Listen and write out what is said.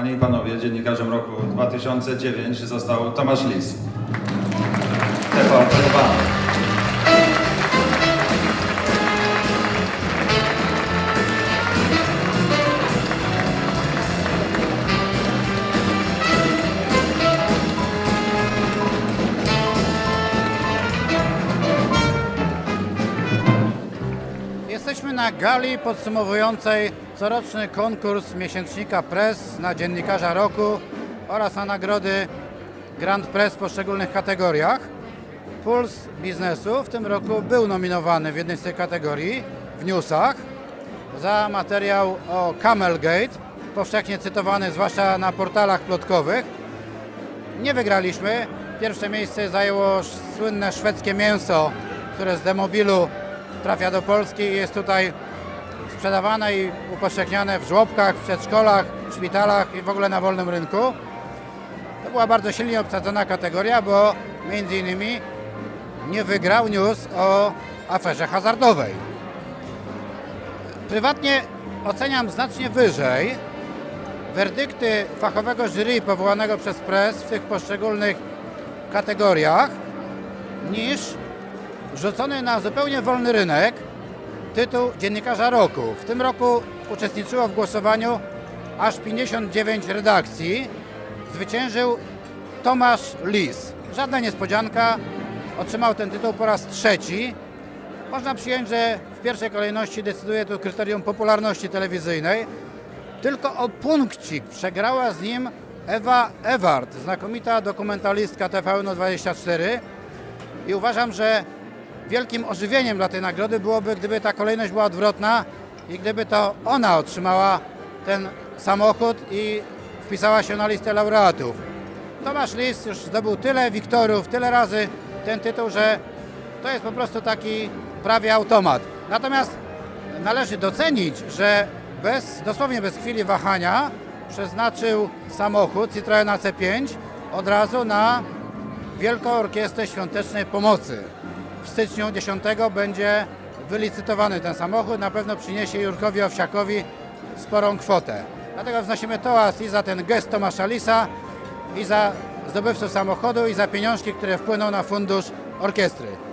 Panie i Panowie, dziennikarzem roku 2009 został Tomasz Lis. TVP 2. Jesteśmy na gali podsumowującej coroczny konkurs miesięcznika Press na dziennikarza roku oraz na nagrody Grand Press w poszczególnych kategoriach. Puls biznesu w tym roku był nominowany w jednej z tych kategorii w newsach za materiał o Camelgate, powszechnie cytowany zwłaszcza na portalach plotkowych. Nie wygraliśmy. Pierwsze miejsce zajęło słynne szwedzkie mięso, które z demobilu trafia do Polski i jest tutaj sprzedawane i upowszechniane w żłobkach, w przedszkolach, w szpitalach i w ogóle na wolnym rynku. To była bardzo silnie obsadzona kategoria, bo między innymi nie wygrał news o aferze hazardowej. Prywatnie oceniam znacznie wyżej werdykty fachowego jury powołanego przez press w tych poszczególnych kategoriach niż rzucony na zupełnie wolny rynek tytuł dziennikarza roku. W tym roku uczestniczyło w głosowaniu aż 59 redakcji. Zwyciężył Tomasz Lis. Żadna niespodzianka. Otrzymał ten tytuł po raz trzeci. Można przyjąć, że w pierwszej kolejności decyduje tu kryterium popularności telewizyjnej. Tylko o punkcik przegrała z nim Ewa Ewart, znakomita dokumentalistka TVN24 i uważam, że wielkim ożywieniem dla tej nagrody byłoby, gdyby ta kolejność była odwrotna i gdyby to ona otrzymała ten samochód i wpisała się na listę laureatów. Tomasz Lis już zdobył tyle wiktorów, tyle razy ten tytuł, że to jest po prostu taki prawie automat. Natomiast należy docenić, że bez, dosłownie bez chwili wahania przeznaczył samochód Citroen AC5 od razu na Wielką Orkiestrę Świątecznej Pomocy. W styczniu 10 będzie wylicytowany ten samochód. Na pewno przyniesie Jurkowi Owsiakowi sporą kwotę. Dlatego wznosimy toast i za ten gest Tomasza Lisa, i za zdobywców samochodu, i za pieniążki, które wpłyną na fundusz orkiestry.